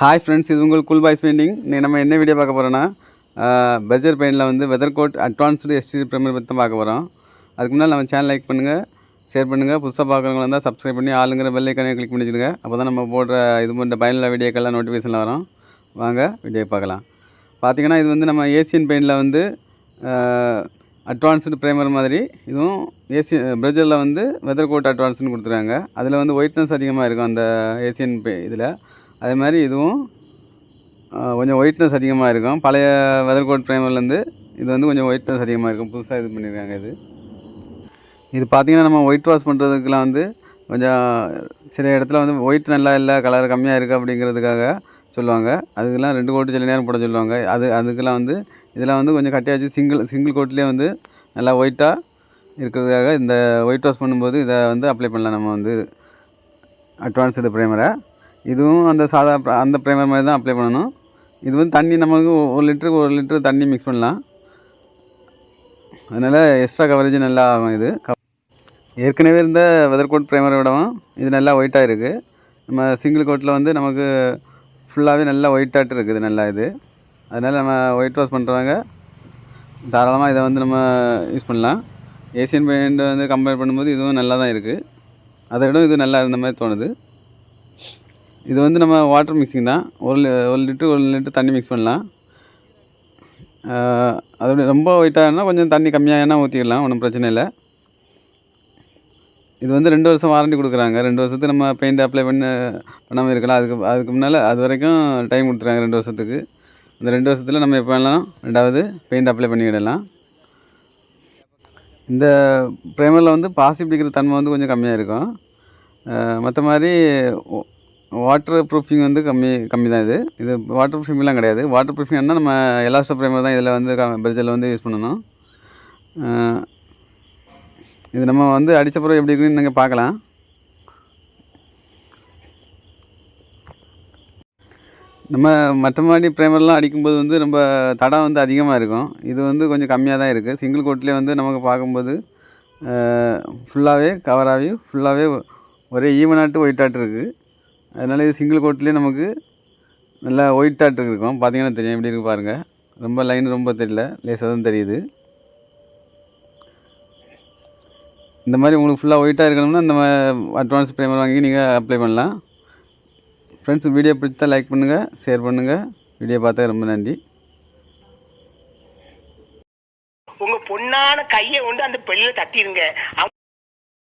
Hi friends இது உங்கள் cool boys painting நீ நம்ம என்ன வீடியோ பார்க்க போகிறோன்னா பெஜர் பெயிண்டில் வந்து weather coat advanced ST premier பற்றி தான் பார்க்க போகிறோம் அதுக்கு முன்னால் நம்ம சேனல் லைக் பண்ணுங்கள் ஷேர் பண்ணுங்கள் புதுசாக பார்க்குறவங்க இருந்தால் சப்ஸ்கிரைப் பண்ணி ஆளுங்கிற பெல்லைக்கானே கிளிக் பண்ணி வச்சுடுங்க. அப்போ தான் நம்ம போடுற இது போன்ற பயனுள்ள வீடியோக்கெல்லாம் நோட்டிஃபிகேஷனில் வரும். வாங்க வீடியோ பார்க்கலாம். பார்த்திங்கன்னா இது வந்து நம்ம ஏசியன் பெயிண்டில் வந்து அட்வான்ஸ்டு ப்ரைமர் மாதிரி இதுவும் ஏசி பிரஜரில் வந்து வெதர் கோட் அட்வான்ஸ்னு கொடுத்துருக்காங்க. அதில் வந்து ஒயிட்னஸ் அதிகமாக இருக்கும் அந்த ஏசியன் பே இதில். அதே மாதிரி இதுவும் கொஞ்சம் ஒயிட்னஸ் அதிகமாக இருக்கும். பழைய வெதர் கோட் ப்ரைமர்லேருந்து இது வந்து கொஞ்சம் ஒயிட்னஸ் அதிகமாக இருக்கும். புதுசாக இது பண்ணியிருக்காங்க இது. இது பார்த்திங்கன்னா நம்ம ஒயிட் வாஷ் பண்ணுறதுக்கெலாம் வந்து கொஞ்சம் சில இடத்துல வந்து ஒயிட் நல்லா இல்லை கலர் கம்மியாக இருக்குது அப்படிங்கிறதுக்காக சொல்லுவாங்க. அதுக்கெல்லாம் ரெண்டு கோட்டு சில நேரம் போட சொல்லுவாங்க. அது அதுக்கெல்லாம் வந்து இதெல்லாம் வந்து கொஞ்சம் கட்டியாச்சு சிங்கிள் சிங்கிள் கோட்லேயே வந்து நல்லா ஒயிட்டாக இருக்கிறதுக்காக இந்த ஒயிட் வாஷ் பண்ணும்போது இதை வந்து அப்ளை பண்ணலாம் நம்ம வந்து அட்வான்ஸ்டு ப்ரைமரை இதுவும் அந்த சாதா அந்த ப்ரைமர் மாதிரி தான் அப்ளை பண்ணணும். இது வந்து தண்ணி நமக்கு ஒரு லிட்டருக்கு ஒரு லிட்டரு தண்ணி மிக்ஸ் பண்ணலாம். அதனால் எக்ஸ்ட்ரா கவரேஜ் நல்லா ஆகும் இது. ஏற்கனவே இருந்த வெதர் கோட் ப்ரைமரை விடவும் இது நல்லா ஒயிட்டாக இருக்குது நம்ம சிங்கிள் கோட்டில் வந்து நமக்கு ஃபுல்லாகவே நல்லா ஒயிட்டாட்டு இருக்குது நல்லா இது. அதனால் நம்ம ஒயிட் வாஷ் பண்ணுறவங்க தாராளமாக இதை வந்து நம்ம யூஸ் பண்ணலாம். ஏசியன் பெயிண்ட் வந்து கம்பேர் பண்ணும்போது இதுவும் நல்லா தான் இருக்குது அதை விட இது நல்லா இருந்த மாதிரி தோணுது. இது வந்து நம்ம வாட்டர் மிக்சிங் தான். ஒரு லி- ஒரு லிட்டர் ஒரு லிட்டர் தண்ணி மிக்ஸ் பண்ணலாம். அதோட ரொம்ப ஒயிட்டாகனா கொஞ்சம் தண்ணி கம்மியாகனா ஊற்றிடலாம் ஒன்றும் பிரச்சனை இல்லை. இது வந்து ரெண்டு வருஷம் வாரண்டி கொடுக்குறாங்க. ரெண்டு வருஷத்துக்கு நம்ம பெயிண்ட் அப்ளை பண்ண பண்ணாமல் இருக்கலாம். அதுக்கு அதுக்கு முன்னால் அது வரைக்கும் டைம் கொடுத்துறாங்க ரெண்டு வருஷத்துக்கு. இந்த ரெண்டு வருஷத்தில் நம்ம எப்போ வேணாலும் ரெண்டாவது பெயிண்ட் அப்ளை பண்ணிக்கிடலாம் இந்த ப்ரைமரில் வந்து பாசி பிடிக்கிற தன்மை வந்து கொஞ்சம் கம்மியாக இருக்கும். மற்ற மாதிரி வாட்டர் ப்ரூஃபிங் வந்து கம்மி கம்மி தான் இது. இது வாட்டர் ப்ரூஃபிங்லாம் கிடையாது. வாட்டர் ப்ரூஃபிங்னா நம்ம எலாஸ்டோ ப்ரைமர் தான் இதில் வந்து பிரிட்ஜில் வந்து யூஸ் பண்ணணும். இது நம்ம வந்து அடித்த பிறகு எப்படி இருக்குன்னு நீங்கள் பார்க்கலாம். நம்ம மற்ற மாதிரி ப்ரைமர்லாம் அடிக்கும்போது வந்து ரொம்ப தடம் வந்து அதிகமாக இருக்கும். இது வந்து கொஞ்சம் கம்மியாக தான் இருக்குது சிங்கிள் கோட்லேயே வந்து நமக்கு பார்க்கும்போது ஃபுல்லாகவே கவராகி ஃபுல்லாகவே ஒரே ஈவனாட்டு ஒயிட்டாட்டு இருக்குது அதனால் இது சிங்கிள் கோட்லேயே நமக்கு நல்லா ஒயிட்டாட்டு இருக்கும். பார்த்தீங்கன்னா தெரியும். எப்படி இருக்கு பாருங்கள் ரொம்ப லைன் ரொம்ப தெரியல. லேசாக தான் தெரியுது. இந்த மாதிரி உங்களுக்கு ஃபுல்லாக ஒயிட்டாக இருக்கணும்னா இந்த அட்வான்ஸ் ப்ரைமர் வாங்கி நீங்கள் அப்ளை பண்ணலாம். ஃப்ரெண்ட்ஸ் வீடியோ பிடிச்சா லைக் பண்ணுங்கள் ஷேர் பண்ணுங்கள் வீடியோ பார்த்தா ரொம்ப நன்றி. உங்கள் பொண்ணான கையை கொண்டு அந்த பெண்ணில் தட்டிடுங்க